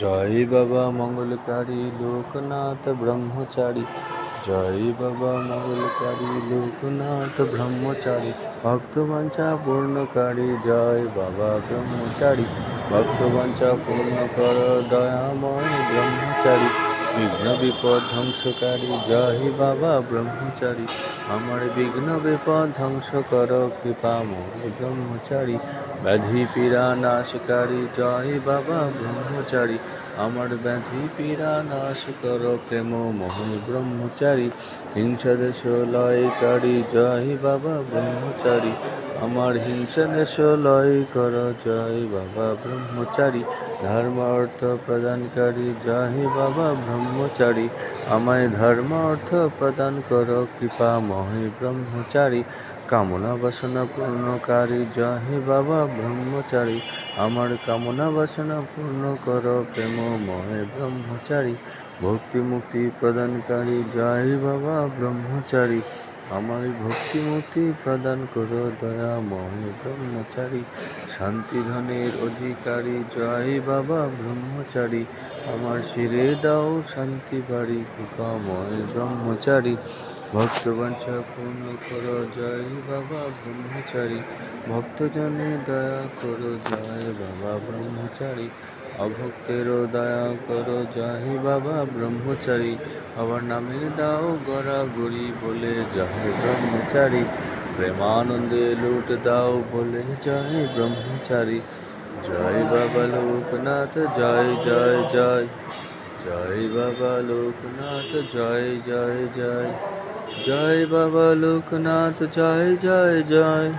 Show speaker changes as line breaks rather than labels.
জয় বাবা মঙ্গলকারী লোকনাথ ব্রহ্মচারী। জয় বাবা মঙ্গলকারী লোকনাথ ব্রহ্মচারী। ভক্তবাঞ্ছা পূর্ণকারী, জয় বাবা ব্রহ্মচারী। ভক্তবাঞ্ছা পূর্ণ কর, দয়াময় ব্রহ্মচারী। বিঘ্ন বিপদ ধ্বংসকারী জয় বাবা ব্রহ্মচারী। আমার বিঘ্ন বিপদ ধ্বংস কর কৃপাময় ব্রহ্মচারী। ব্যাধি পীড়া নাশকারী জয় বাবা ব্রহ্মচারী। আমার ব্যাধি পীড়া নাশ কর প্রেম মোহন ব্রহ্মচারী। হিংসা দেশ লয়কারী, জয় বাবা ব্রহ্মচারী। আমার হিংসা দেশ লয় কর জয় বাবা ব্রহ্মচারী। ধর্ম অর্থ প্রদানকারী, জয় বাবা ব্রহ্মচারী। আমায় ধর্ম অর্থ প্রদান কর, কৃপা মহে ব্রহ্মচারী। কামনা বাসনা পূর্ণকারী জয় বাবা ব্রহ্মচারী। আমার কামনা বাসনা পূর্ণ কর, প্রেম মহে ব্রহ্মচারী। ভক্তি মুক্তি প্রদানকারী, জয় বাবা ব্রহ্মচারী। আমার ভক্তিমতি প্রদান করো দয়াময় ব্রহ্মচারী। শান্তি ধনের অধিকারী, জয় বাবা ব্রহ্মচারী। আমার শিরে দাও শান্তি বাড়ি কৃপাময় ব্রহ্মচারী। ভক্তবাঞ্ছা পূর্ণ করো, জয় বাবা ব্রহ্মচারী। ভক্তজনে দয়া করো, জয় বাবা ব্রহ্মচারী। অভক্তেরও দয়া করো জয় বাবা ব্রহ্মচারী। আবার নামে দাও গড়াগড়ি বলে জয় ব্রহ্মচারী। প্রেমানন্দে লুট দাও বলে জয় ব্রহ্মচারী। জয় বাবা লোকনাথ, জয় জয় জয়। জয় বাবা লোকনাথ, জয় জয় জয়। জয় বাবা লোকনাথ, জয় জয় জয়।